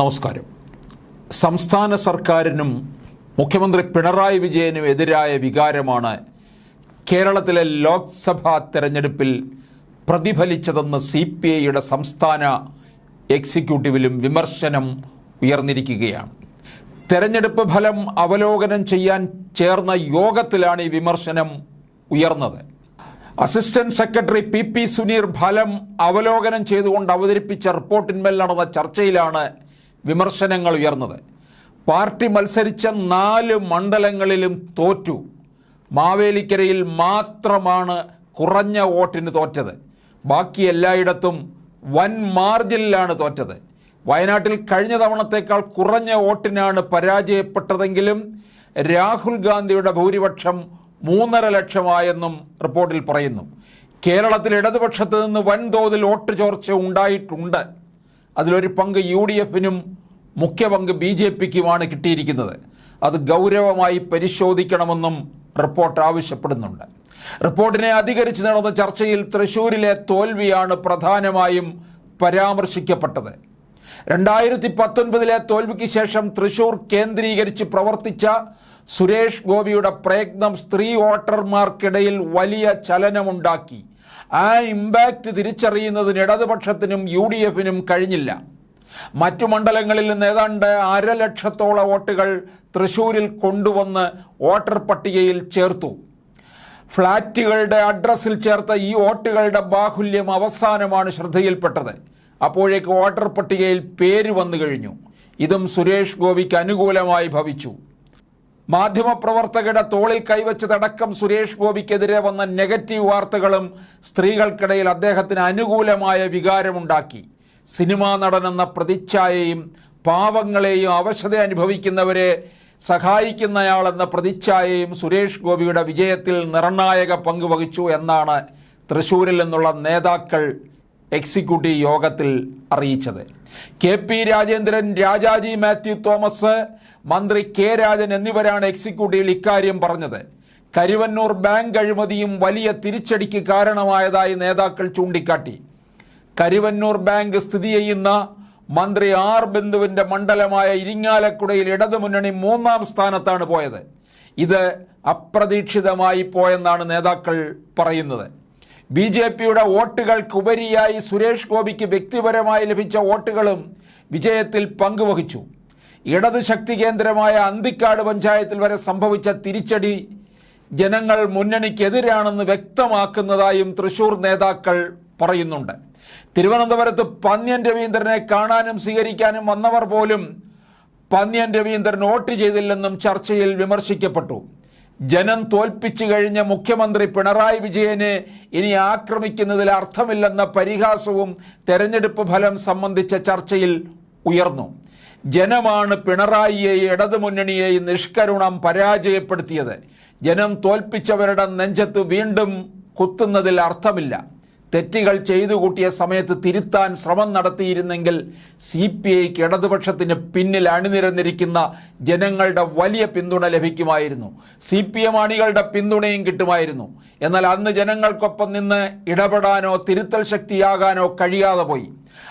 നമസ്കാരം. സംസ്ഥാന സർക്കാരിനും മുഖ്യമന്ത്രി പിണറായി വിജയനും എതിരായ വികാരമാണ് കേരളത്തിലെ ലോക്സഭാ തെരഞ്ഞെടുപ്പിൽ പ്രതിഫലിച്ചതെന്ന് സി പി ഐയുടെ സംസ്ഥാന എക്സിക്യൂട്ടീവിലും വിമർശനം ഉയർന്നിരിക്കുകയാണ്. തെരഞ്ഞെടുപ്പ് ഫലം അവലോകനം ചെയ്യാൻ ചേർന്ന യോഗത്തിലാണ് ഈ വിമർശനം ഉയർന്നത്. Assistant secretary P P Suneer ഫലം അവലോകനം ചെയ്തുകൊണ്ട് അവതരിപ്പിച്ച റിപ്പോർട്ടിന്മേൽ നടന്ന ചർച്ചയിലാണ് വിമർശനങ്ങൾ ഉയർന്നത്. പാർട്ടി മത്സരിച്ച നാല് മണ്ഡലങ്ങളിലും തോറ്റു. മാവേലിക്കരയിൽ മാത്രമാണ് കുറഞ്ഞ വോട്ടിന് തോറ്റത്. ബാക്കി എല്ലായിടത്തും വൻ മാർജിനിലാണ് തോറ്റത്. വയനാട്ടിൽ കഴിഞ്ഞ തവണത്തേക്കാൾ കുറഞ്ഞ വോട്ടിനാണ് പരാജയപ്പെട്ടതെങ്കിലും രാഹുൽ ഗാന്ധിയുടെ ഭൂരിപക്ഷം മൂന്നര ലക്ഷമായെന്നും റിപ്പോർട്ടിൽ പറയുന്നു. കേരളത്തിൽ ഇടതുപക്ഷത്ത് നിന്ന് വൻതോതിൽ വോട്ട് ചോർച്ച ഉണ്ടായിട്ടുണ്ട്. അതിലൊരു പങ്ക് യു ഡി എഫിനും മുഖ്യ പങ്ക് ബി ജെ പിക്കുമാണ് കിട്ടിയിരിക്കുന്നത്. അത് ഗൗരവമായി പരിശോധിക്കണമെന്നും റിപ്പോർട്ട് ആവശ്യപ്പെടുന്നുണ്ട്. റിപ്പോർട്ടിനെ അധികരിച്ച് നടന്ന ചർച്ചയിൽ തൃശൂരിലെ തോൽവിയാണ് പ്രധാനമായും പരാമർശിക്കപ്പെട്ടത്. രണ്ടായിരത്തി പത്തൊൻപതിലെ തോൽവിക്ക് ശേഷം തൃശൂർ കേന്ദ്രീകരിച്ച് പ്രവർത്തിച്ച സുരേഷ് ഗോപിയുടെ പ്രയത്നം സ്ത്രീ വോട്ടർമാർക്കിടയിൽ വലിയ ചലനമുണ്ടാക്കി. ആ ഇമ്പാക്റ്റ് തിരിച്ചറിയുന്നതിന് ഇടതുപക്ഷത്തിനും യു ഡി എഫിനും കഴിഞ്ഞില്ല. മറ്റു മണ്ഡലങ്ങളിൽ നിന്ന് ഏതാണ്ട് അരലക്ഷത്തോളം വോട്ടുകൾ തൃശൂരിൽ കൊണ്ടുവന്ന് വോട്ടർ പട്ടികയിൽ ചേർത്തു. ഫ്ളാറ്റുകളുടെ അഡ്രസ്സിൽ ചേർത്ത ഈ വോട്ടുകളുടെ ബാഹുല്യം അവസാനമാണ് ശ്രദ്ധയിൽപ്പെട്ടത്. അപ്പോഴേക്ക് വോട്ടർ പട്ടികയിൽ പേര് വന്നു കഴിഞ്ഞു. ഇതും സുരേഷ് ഗോപിക്ക് അനുകൂലമായി ഭവിച്ചു. മാധ്യമപ്രവർത്തകരുടെ തോളിൽ കൈവച്ചതടക്കം സുരേഷ് ഗോപിക്കെതിരെ വന്ന നെഗറ്റീവ് വാർത്തകളും സ്ത്രീകൾക്കിടയിൽ അദ്ദേഹത്തിന് അനുകൂലമായ വികാരമുണ്ടാക്കി. സിനിമാ നടനെന്ന പ്രതിച്ഛായയും പാവങ്ങളെയും അവശത അനുഭവിക്കുന്നവരെ സഹായിക്കുന്നയാളെന്ന പ്രതിച്ഛായയും സുരേഷ് ഗോപിയുടെ വിജയത്തിൽ നിർണായക പങ്ക് വഹിച്ചു എന്നാണ് തൃശൂരിൽ നിന്നുള്ള നേതാക്കൾ എക്സിക്യൂട്ടീവ് യോഗത്തിൽ അറിയിച്ചത്. കെ പി രാജേന്ദ്രൻ രാജാജി മാത്യു തോമസ് മന്ത്രി കെ രാജൻ എന്നിവരാണ് എക്സിക്യൂട്ടീവിൽ ഇക്കാര്യം പറഞ്ഞത്. കരുവന്നൂർ ബാങ്ക് അഴിമതിയും വലിയ തിരിച്ചടിക്ക് കാരണമായതായി നേതാക്കൾ ചൂണ്ടിക്കാട്ടി. കരുവന്നൂർ ബാങ്ക് സ്ഥിതി ചെയ്യുന്ന മന്ത്രി ആർ ബന്ധുവിന്റെ മണ്ഡലമായ ഇരിങ്ങാലക്കുടയിൽ ഇടതുമുന്നണി മൂന്നാം സ്ഥാനത്താണ് പോയത്. ഇത് അപ്രതീക്ഷിതമായി പോയെന്നാണ് നേതാക്കൾ പറയുന്നത്. ബി ജെ പിയുടെ വോട്ടുകൾക്കുപരിയായി സുരേഷ് ഗോപിക്ക് വ്യക്തിപരമായി ലഭിച്ച വോട്ടുകളും വിജയത്തിൽ പങ്കുവഹിച്ചു. ഇടത് ശക്തി കേന്ദ്രമായ അന്തിക്കാട് പഞ്ചായത്തിൽ വരെ സംഭവിച്ച തിരിച്ചടി ജനങ്ങൾ മുന്നണിക്കെതിരാണെന്ന് വ്യക്തമാക്കുന്നതായും തൃശൂർ നേതാക്കൾ പറയുന്നുണ്ട്. തിരുവനന്തപുരത്ത് പന്ന്യൻ രവീന്ദ്രനെ കാണാനും സ്വീകരിക്കാനും വന്നവർ പോലും പന്ന്യൻ രവീന്ദ്രൻ വോട്ട് ചെയ്തില്ലെന്നും ചർച്ചയിൽ വിമർശിക്കപ്പെട്ടു. ജനം തോൽപ്പിച്ചു കഴിഞ്ഞ മുഖ്യമന്ത്രി പിണറായി വിജയനെ ഇനി ആക്രമിക്കുന്നതിൽ അർത്ഥമില്ലെന്ന പരിഹാസവും തെരഞ്ഞെടുപ്പ് ഫലം സംബന്ധിച്ച ചർച്ചയിൽ ഉയർന്നു. ജനമാണ് പിണറായിയെയും ഇടതുമുന്നണിയെയും നിഷ്കരുണം പരാജയപ്പെടുത്തിയത്. ജനം തോൽപ്പിച്ചവരുടെ നെഞ്ചത്ത് വീണ്ടും കുത്തുന്നതിൽ അർത്ഥമില്ല. തെറ്റുകൾ ചെയ്തു കൂട്ടിയ സമയത്ത് തിരുത്താൻ ശ്രമം നടത്തിയിരുന്നെങ്കിൽ സി പി ഐക്ക് ഇടതുപക്ഷത്തിന് പിന്നിൽ അണിനിരന്നിരിക്കുന്ന ജനങ്ങളുടെ വലിയ പിന്തുണ ലഭിക്കുമായിരുന്നു. സി പി എം അണികളുടെ പിന്തുണയും കിട്ടുമായിരുന്നു. എന്നാൽ അന്ന് ജനങ്ങൾക്കൊപ്പം നിന്ന് ഇടപെടാനോ തിരുത്തൽ ശക്തിയാകാനോ കഴിയാതെ പോയി.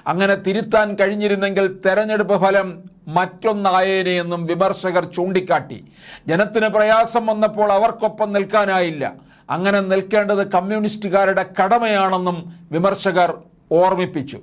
അങ്ങനെ തിരുത്താൻ കഴിഞ്ഞിരുന്നെങ്കിൽ തെരഞ്ഞെടുപ്പ് ഫലം മറ്റൊന്നായേനെയെന്നും വിമർശകർ ചൂണ്ടിക്കാട്ടി. ജനത്തിന് പ്രയാസം വന്നപ്പോൾ അവർക്കൊപ്പം നിൽക്കാനായില്ല. അങ്ങനെ നിൽക്കേണ്ടത് കമ്മ്യൂണിസ്റ്റുകാരുടെ കടമയാണെന്നും വിമർശകർ ഓർമ്മിപ്പിച്ചു.